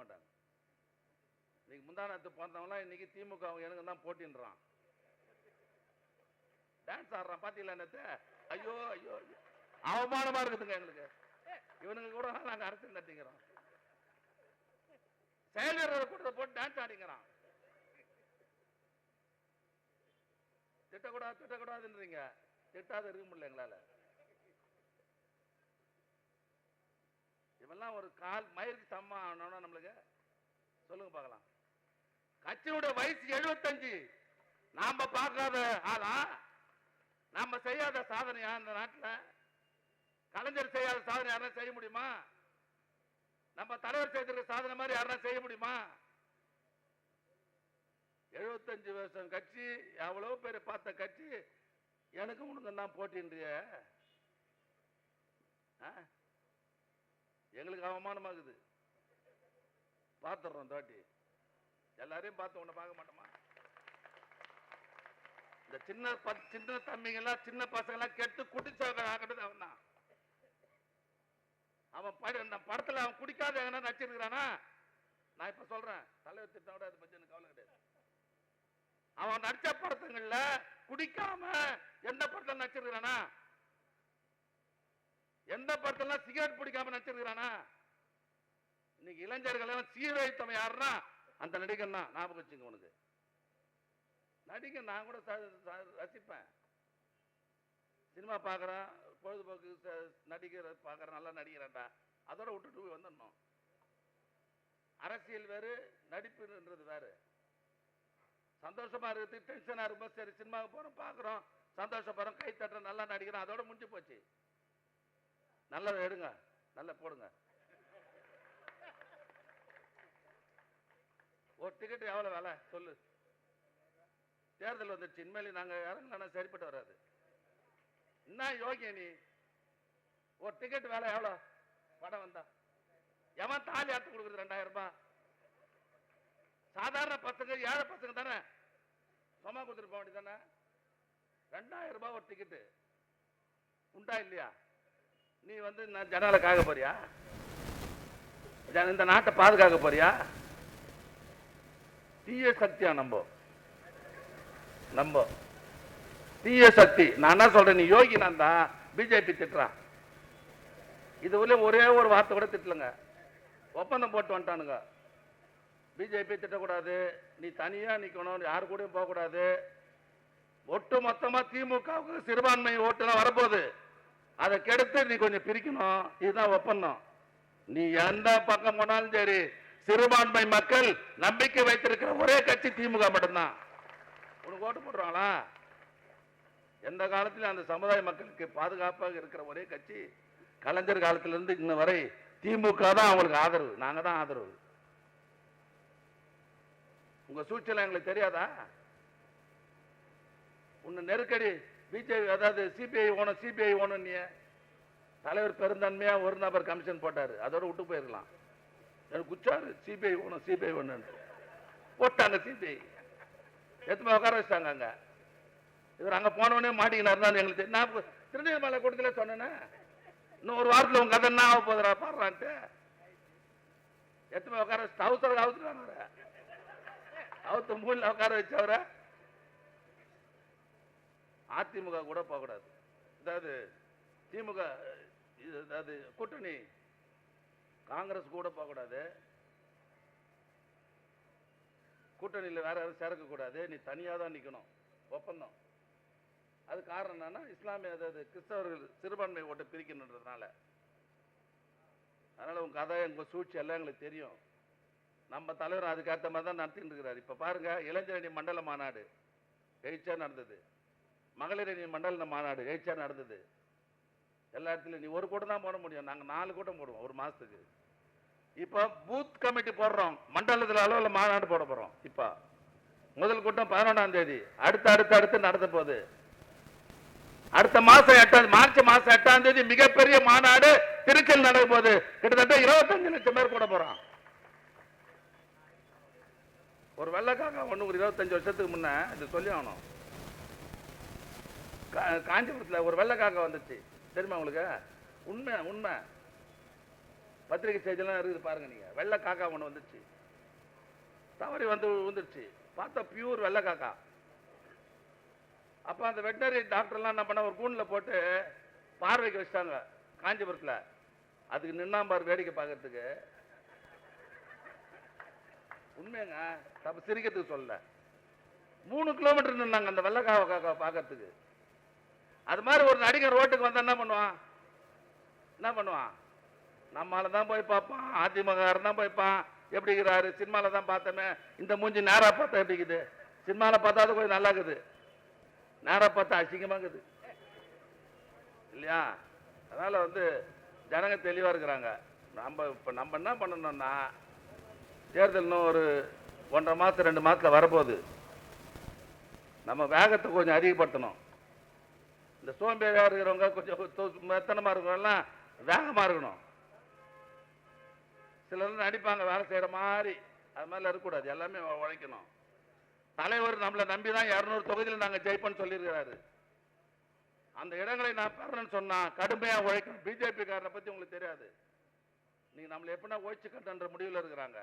மாட்டாங்க இன்னைக்கு முந்தானத்து பிறந்தவங்களாம் இன்னைக்கு திமுக அவங்க எனக்கு தான் போட்டின்றான். டான்ஸ் ஆடுறான் பாத்தீங்களா நேத்து? ஐயோ ஐயோ அவமானமா இருக்குதுங்க எங்களுக்கு. இவனுங்க கூட நாங்க அரசியல் நடத்திக்கிறோம். செயலர் கூட்டத்தை போட்டு டான்ஸ் ஆடிங்கிறான். திட்டக்கூடாது திட்டக்கூடாதுன்றீங்க. திட்டாத இருக்க முடியல எங்களால. நம்மெல்லாம் ஒரு கால் மயிருக்கு சமமா ஆனோம்னா நம்மளுக்கு சொல்லுங்க பார்க்கலாம். கட்சியுடைய வயசு எழுபத்தஞ்சு நாம பார்க்காத ஆளா? நாம செய்யாத சாதனையா இந்த நாட்டில்? கலைஞர் செய்யாத சாதனை யாரும் செய்ய முடியுமா? நம்ம தலைவர் செய்திருக்க சாதனை மாதிரி யாரும் செய்ய முடியுமா? எழுபத்தஞ்சு வருஷம் கட்சி எவ்வளவு பேர் பார்த்த கட்சி? எனக்கு உனக்கு தான் போட்டின்றிய ஆ? எங்களுக்கு அவமானமாகுது. பார்த்துடுறோம் தாட்டி எல்லாரையும் பார்த்து உன்னை பார்க்க மாட்டோமா? இந்த சின்ன ப- சின்ன தம்பிங்கெல்லாம் சின்ன பசங்கெல்லாம் கெட்டு குடிச்சவங்க ஆக்கிட்டது அவன் தான். அவன் பட அந்த படத்தில் அவன் குடிக்காத எங்கன்னா நடிச்சிருக்கிறானா? நான் இப்போ சொல்கிறேன் தலைவர் திட்டம் விட அதை பற்றி எனக்கு கவலை கிடையாது. அவன் நடித்த படத்துங்களில் குடிக்காம எந்த படத்தில் நடிச்சிருக்கிறானா? எந்த படத்துல சிகரெட் பிடிக்காம நடிச்சிருக்கிறானா? இன்னைக்கு இளைஞர்கள் எல்லாம் சீரழித்தவன் யாருன்னா அந்த நடிகன் தான். ஞாபகம் வச்சுங்க உனக்கு. நடிகன் நான் கூட ச- ரசிப்பேன். சினிமா பார்க்குறேன் பொழுதுபோக்கு நடிகர் பார்க்குறேன் நல்லா நடிக்கிறேன்டா அதோட விட்டுட்டு போய் வந்துடணும். அரசியல் வேறு நடிப்புன்றது வேறு. சந்தோஷமா இருக்குது டென்ஷனாக இருக்கும்போது சரி சினிமாவுக்கு போகிறோம் பார்க்குறோம் சந்தோஷப்படுறோம் கை தட்டுறோம் நல்லா நடிக்கிறோம் அதோட முடிஞ்சு போச்சு. நல்லதை எடுங்க. நல்லா போடுங்க. ஒரு டிக்கெட் எவ்வளோ விலை? சொல்லு. தேர்தல் வந்துடுச்சு. இனிமேல் நாங்கள் இறங்கினா சரிப்பட்டு வராது. என்ன யோகிய நீ? ஒரு டிக்கெட் விலை எவ்வளோ? படம் வந்தா. எவன் தாலி அறுத்து கொடுக்குறது ரெண்டாயிரம் ரூபாய்? சாதாரண பசங்க ஏழை பசங்க தானே? சும்மா கொடுத்துட்டு போக வேண்டியது தானே? ரெண்டாயிரம் ரூபாய் ஒரு டிக்கெட்டு உண்டா இல்லையா? நீ வந்து நான் ஜனால காக்க போறியா இந்த நாட்டை பாதுகாக்க போறியா? தீய சக்தியா நம்ப. நம்ப. தீய சக்தி. நான் என்ன சொல்றேன் நீ யோகி நான் தான். பிஜேபி திட்டுறான் இது உள்ள ஒரே ஒரு வார்த்தை கூட திட்டலங்க. ஒப்பந்தம் போட்டு வந்துட்டானுங்க. பிஜேபி திட்டக்கூடாது. நீ தனியா நிக்கணும். யாரு கூடயும் போகக்கூடாது. ஒட்டு மொத்தமா திமுகவுக்கு சிறுபான்மை ஓட்டுலாம் வரப்போகுது. அதை கெடுத்து நீ கொஞ்சம் பிரிக்கணும். இதுதான் ஒப்பந்தம். நீ எந்த பக்கம் போனாலும் சரி சிறுபான்மை மக்கள் நம்பிக்கை வைத்திருக்கிற ஒரே கட்சி திமுக மட்டும்தான். உனக்கு ஓட்டு போடுறாங்களா? எந்த காலத்திலும் அந்த சமுதாய மக்களுக்கு பாதுகாப்பாக இருக்கிற ஒரே கட்சி கலைஞர் காலத்திலிருந்து இன்ன வரை திமுக தான் அவங்களுக்கு ஆதரவு. நாங்கள் தான் ஆதரவு. உங்க சூழ்ச்சியெல்லாம் எங்களுக்கு தெரியாதா? உன்னை நெருக்கடி பிஜேபி அதாவது சிபிஐ ஓணும் சிபிஐ ஓனும் நீ தலைவர் பெருந்தன்மையாக ஒரு நபர் கமிஷன் போட்டார். அதோட விட்டு போயிருக்கலாம் எனக்கு குச்சாரு. சிபிஐ ஓணும் சிபிஐ ஒன்று போட்டாங்க சிபிஐ. எத்தனை உட்கார வச்சிட்டாங்க அங்கே. இவர் அங்கே போனவனே மாட்டிக்கினார் எங்களுக்கு நான் திருநெல்வேலை கொடுத்துல சொன்னேனே. இன்னும் ஒரு வாரத்தில் உங்க கதை என்ன ஆக போதுரா பாடுறான்ட்டு. எத்தனை உட்கார வச்சு அவசரம் அவுத்துறாங்க அவரை. அவுத்து மூணில் உட்கார வச்சவரை. அதிமுக கூட போகக்கூடாது. அதாவது திமுக இது அதாவது கூட்டணி காங்கிரஸ் கூட போகக்கூடாது. கூட்டணியில் வேற யாரும் சேர்க்கக்கூடாது. நீ தனியாக தான் நிற்கணும் ஒப்பந்தம். அது காரணம் என்னன்னா இஸ்லாமிய அதாவது கிறிஸ்தவர்கள் சிறுபான்மை ஓட்டை பிரிக்கணுன்றதுனால. அதனால் உங்கள் கதை உங்கள் சூழ்ச்சி எல்லாம் எங்களுக்கு தெரியும். நம்ம தலைவர் அதுக்கேற்ற மாதிரி தான் நடத்திட்டு இருக்கிறார். இப்போ பாருங்க இளைஞரணி மண்டல மாநாடு எழுச்சா நடந்தது. மகளிரணி மண்டல மாநாடு எழுச்சா நடந்தது. எல்லா இடத்துலையும் நீ ஒரு கூட்டம் தான் போட முடியும். நாங்கள் நாலு கூட்டம் போடுவோம் ஒரு மாதத்துக்கு இப்போ பூத் கமிட்டி போடுறோம். மண்டலத்தில் அளவில் மாநாடு போட போகிறோம் இப்போ முதல் கூட்டம் பதினொன்றாம் தேதி. அடுத்து அடுத்து அடுத்து நடந்த போகுது. அடுத்த மாதம் எட்டாம் மார்ச் மாதம் எட்டாம் தேதி மிகப்பெரிய மாநாடு திருச்சியில் நடக்க போகுது. கிட்டத்தட்ட இருபத்தஞ்சு லட்சம் பேர் கூட போகிறோம் ஒரு வெள்ளக்காக ஒன்று ஒரு இருபத்தஞ்சு வருஷத்துக்கு முன்னே இது சொல்லி ஆகணும். காஞ்சிபுரத்தில் ஒரு வெள்ளக்காக்க வந்துச்சு. தெரியுமா உங்களுக்கு? உண்மை உண்மை. பத்திரிகை செய்தியெல்லாம் இருக்குது பாருங்க நீங்கள் வெள்ளை காக்கா ஒன்று வந்துச்சு. தவறி வந்து விழுந்துருச்சு. பார்த்தா பியூர் வெள்ளை காக்கா அப்போ அந்த வெட்டரி டாக்டர்லாம் என்ன பண்ண ஒரு கூண்டில் போட்டு பார்வைக்கு வச்சிட்டாங்க காஞ்சிபுரத்தில். அதுக்கு நின்னாம்பார் வேடிக்கை பார்க்கறதுக்கு. உண்மையாங்க தப்பு சிரிக்கிறதுக்கு சொல்லலை. மூணு கிலோமீட்டர் நின்னாங்க அந்த வெள்ளக்காவை காக்காவை பார்க்கறதுக்கு. அது மாதிரி ஒரு நடிகர் ரோட்டுக்கு வந்தால் என்ன பண்ணுவான்? என்ன பண்ணுவான்? நம்மால தான் போய் பார்ப்பான். அதிமுக தான் போய்ப்பான் எப்படி இருக்கிறாரு சினிமாவில் தான் பார்த்தோமே. இந்த மூஞ்சி நேராக பார்த்தா எப்படி இருக்குது? சினிமாவில் பார்த்தா அது கொஞ்சம் நல்லா இருக்குது நேராக பார்த்தா அசிங்கமாக இருக்குது. இல்லையா? அதனால் வந்து ஜனங்க தெளிவாக இருக்கிறாங்க. நம்ம இப்போ நம்ம என்ன பண்ணணும்னா தேர்தல் இன்னும் ஒரு ஒன்றரை மாதம் ரெண்டு மாதத்தில் வரப்போகுது. நம்ம வேகத்தை கொஞ்சம் அதிகப்படுத்தணும். இந்த சோம்பேறியா இருக்கிறவங்க கொஞ்சம் மெத்தனமாக மெத்தனமா இருக்கிறவங்கலாம் வேகமா இருக்கணும். சிலர் நடிப்பாங்க வேலை செய்யற மாதிரி. அது மாதிரிலாம் இருக்கக்கூடாது. எல்லாமே உழைக்கணும். தலைவர் நம்மளை நம்பி தான் இரநூறு தொகுதியில் நாங்கள் ஜெயிப்போம்னு சொல்லியிருக்கிறாரு. அந்த இடங்களை நான் பெறணும்னு சொன்னா கடுமையா உழைக்கணும். பிஜேபி காரனை பத்தி உங்களுக்கு தெரியாது. நீங்க நம்மளை எப்படின்னா ஓய்ச்சி கட்டுன்ற முடிவில் இருக்கிறாங்க.